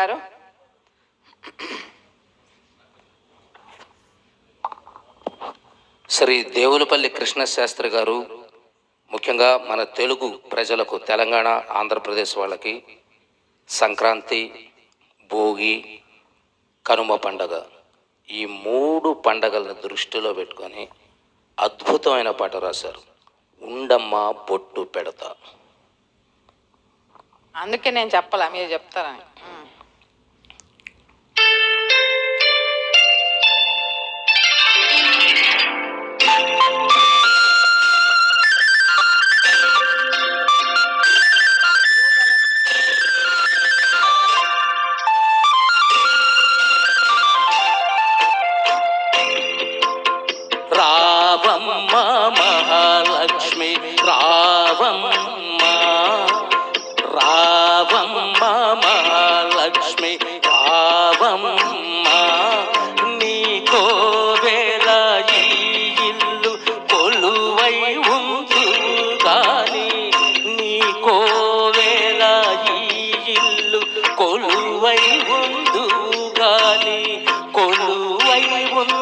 గారు. శ్రీ దేవులపల్లి కృష్ణశాస్త్రి గారు ముఖ్యంగా మన తెలుగు ప్రజలకు తెలంగాణ ఆంధ్రప్రదేశ్ వాళ్ళకి సంక్రాంతి భోగి కనుమ పండగ ఈ మూడు పండగలను దృష్టిలో పెట్టుకొని అద్భుతమైన పాట రాశారు. ఉండమ్మ బొట్టు పెడతా. అందుకే నేను చెప్పాలా మీరు చెప్తారని. లక్ష్మి రావమ్మ నీ కోవేల ఇల్లు కొలువై ఉందు గాని నీ కోవేల ఇల్లు కొలువై ఉందు గాని కొలువై ఉందు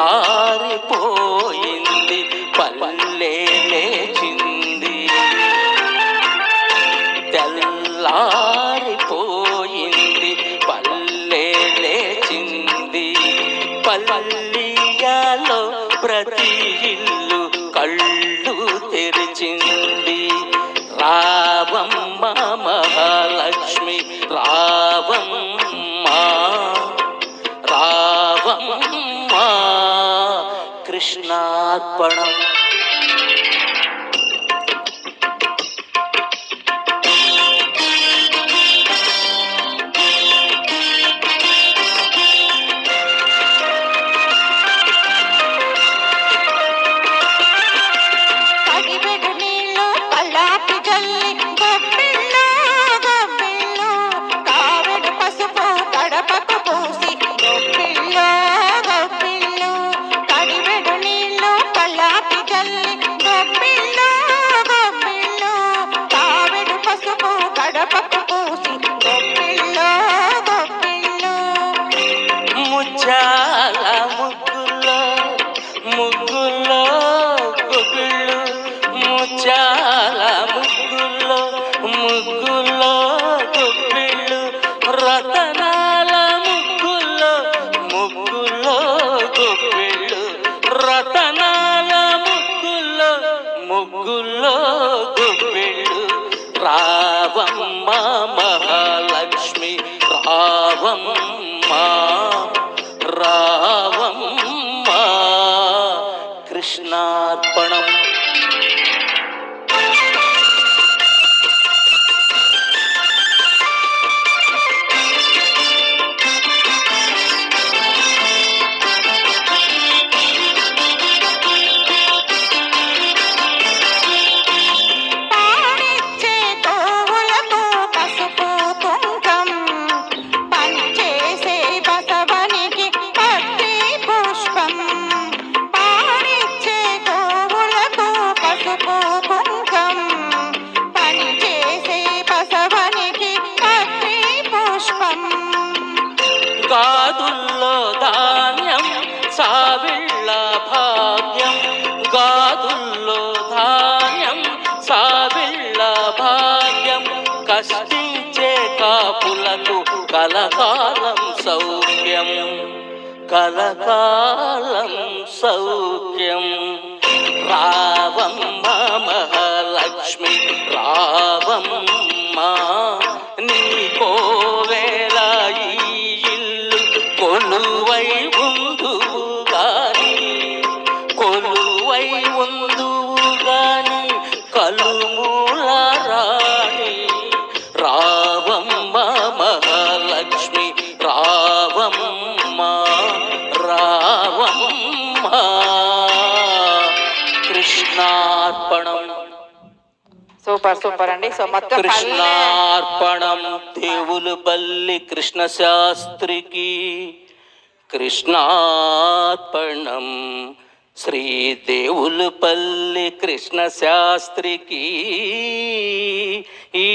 జారిపోయింది పల్లె లేచింది. తెల్లారిపోయింది పల్లె లేచింది. పల్లియాలో ప్రతి ఇల్లు కళ్ళు తెరిచింది. రావమ్మ మహాలక్ష్మి రావమ్మ రావమ్మ కృష్ణార్పణం ముచ్చాల ముగ్గులో ముగ్గుల్లో గుగ్గుళ్ళు. ముచ్చాల ముగ్గుల్లో ముగ్గుల్లో గుగ్గిళ్ళు. రతనాల రావమ్మ మహాలక్ష్మి రావమ్మ రావమ్మ. కృష్ణార్పణం గాదుల్లో ధాన్యం సావిళ్ళ భాగ్యం కష్టించే కాపులకు కలకాలం సౌఖ్యం కలకాలం సౌఖ్యం. రావమ్మ మహా కృష్ణార్పణం. సూపర్ సూపర్ అండి. సో మొత్తం పల్లె కృష్ణార్పణం దేవులపల్లి కృష్ణ శాస్త్రికి కృష్ణార్పణం. శ్రీ దేవులపల్లి కృష్ణ శాస్త్రికి ఈ